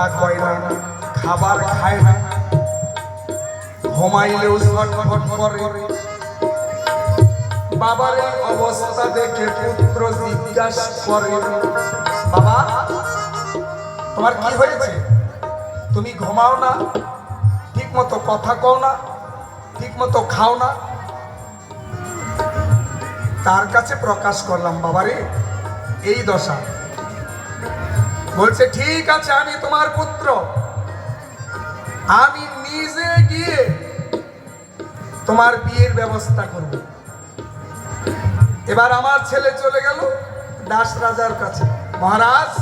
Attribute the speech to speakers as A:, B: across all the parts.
A: কথা কয় না খাবার খায় না ঘুমাইলেও ছটফট করে। বাবার অবস্থা দেখে পুত্র জিজ্ঞাসা করে, বাবা, তোমার কি হয়েছে? তুমি ঘুমাও না ঠিক মতো কথা কও না ঠিক মতো খাও না। তার কাছে প্রকাশ করলাম, বাবারে, এই দশা বলছে, ঠিক আছে, আমি তোমার পুত্র। আমি নিজে গিয়ে তোমার বিয়ের ব্যবস্থা করব। এবার আমার ছেলে চলে গেল দাস রাজার কাছে। মহারাজ,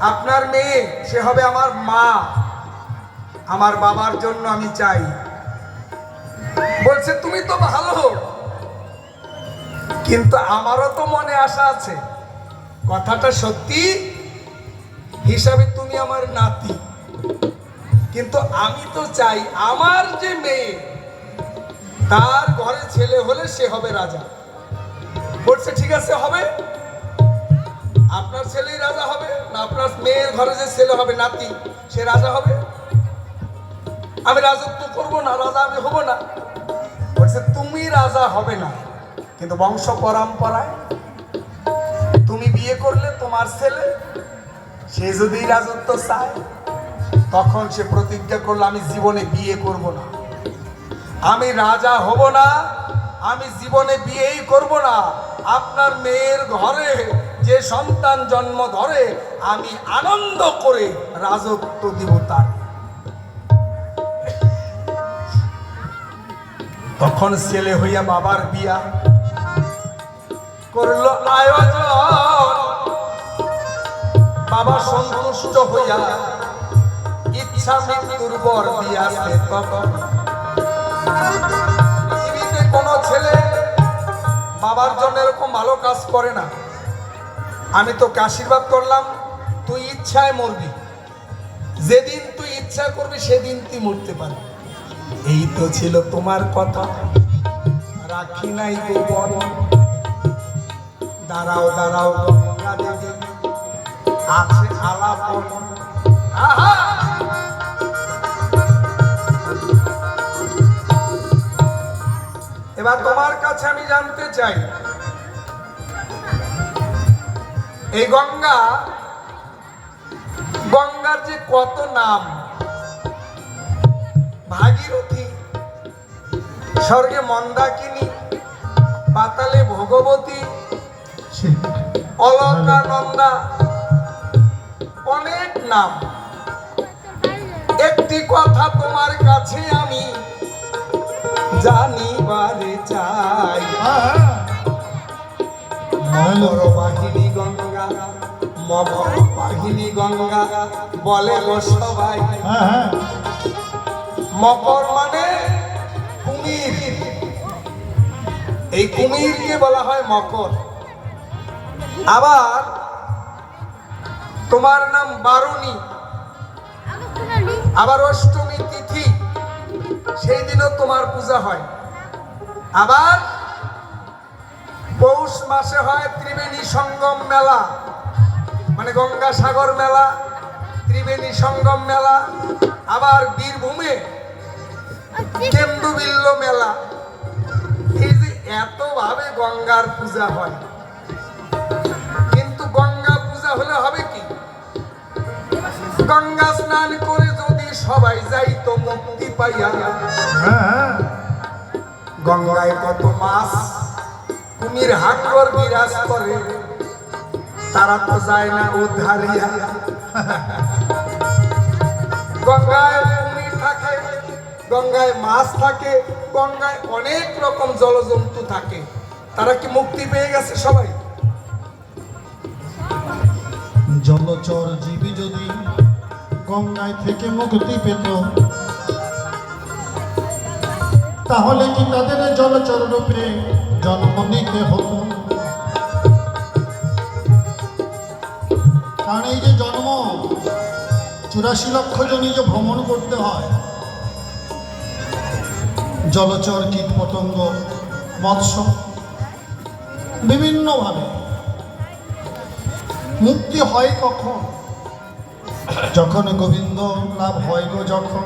A: আপনার মেয়ে, সে হবে আমার মা। আমার বাবার জন্য আমি চাই। বলছে, তুমি তো ভালো। কিন্তু আমারও তো মনে আশা আছে। কথাটা সত্যি হিসাবে তুমি আমার নাতি। কিন্তু আমি তো চাই আমার যে মেয়ে, তার ঘরে ছেলে হলে সে হবে রাজা। বলছে, ঠিক আছে, হবে। আপনার ছেলেই রাজা হবে না, আপনার মেয়ের ঘরে যে ছেলে হবে, নাতি, সে রাজা হবে। আমি রাজত্ব করব না, রাজা আমি হব না। বলছে, তুমি রাজা হবে না, কিন্তু বংশ পরম্পরায় তুমি বিয়ে করলে তোমার ছেলে সে যদি রাজত্ব চায়, তখন সে প্রতিজ্ঞা করল, আমি জীবনে বিয়ে করব না। আমি রাজা হব না, আমি জীবনে বিয়েই করব না। আপনার মেয়ের ঘরে যে সন্তান জন্ম ধরে, আমি আনন্দ করে রাজত্ব দিব তার। তখন ছেলে হইয়া বাবার বিয়া করল, আয়োজন। বাবা সন্তুষ্ট হইয়া ইচ্ছা মৃত্যুর বর দিয়াছে পৃথিবীতে কোনো ছেলে বাবার জন্য এরকম ভালো কাজ করে না। আমি তোকে আশীর্বাদ করলাম, তুই ইচ্ছায় মরবি। যেদিন তুই ইচ্ছা করবি, সেদিন তুই মরতে পারবি। এই তো ছিল তোমার কথা। রাখি নাই দাঁড়াও দাঁড়াও। গঙ্গা দেবী আছে আলাপন এবার তোমার কাছে আমি জানতে চাই। এই গঙ্গা গঙ্গার যে কত নাম? ভাগীরথী স্বর্গে মন্দাকিনী পাতালে ভগবতী অলকানন্দা অনেক নাম। একটি কথা তোমার কাছে আমি জানিবারে চাই। মকর বাহিনী গঙ্গা মকর বাহিনী গঙ্গা বলে সবাই। মকর মানে কুমির। এই কুমিরকে বলা হয় মকর। আবার তোমার নাম বারুণী। আবার অষ্টমী তিথি সেই দিনও তোমার পূজা হয়। আবার পৌষ মাসে হয় ত্রিবেণী সঙ্গম মেলা মানে গঙ্গা সাগর মেলা, ত্রিবেণী সঙ্গম মেলা, আবার বীরভূমে কেন্দুবিল্ল মেলা। এই যে এত ভাবে গঙ্গার পূজা হয়। পাইয়া। গঙ্গায় কত মাছ, কুমির হাঙ্গর বিরাজ করে। তারা তো যায় না উদ্ধারিয়া। গঙ্গায় কুমির থাকে, গঙ্গায় মাছ থাকে, গঙ্গায় অনেক রকম জলজন্তু থাকে। তারা কি মুক্তি পেয়ে গেছে সবাই?
B: জলচর জীবী যদি গঙ্গায় থেকে মুক্তি পেত তাহলে কি তাদের জলচর রূপে জন্ম নিতে হতো? কারণ এই যে জন্ম, চুরাশি লক্ষ জনই যে ভ্রমণ করতে হয়। জলচর কীট পতঙ্গ মৎস্য, বিভিন্নভাবে। মুক্তি হয় কখন? যখন গোবিন্দ লাভ হয় গো, যখন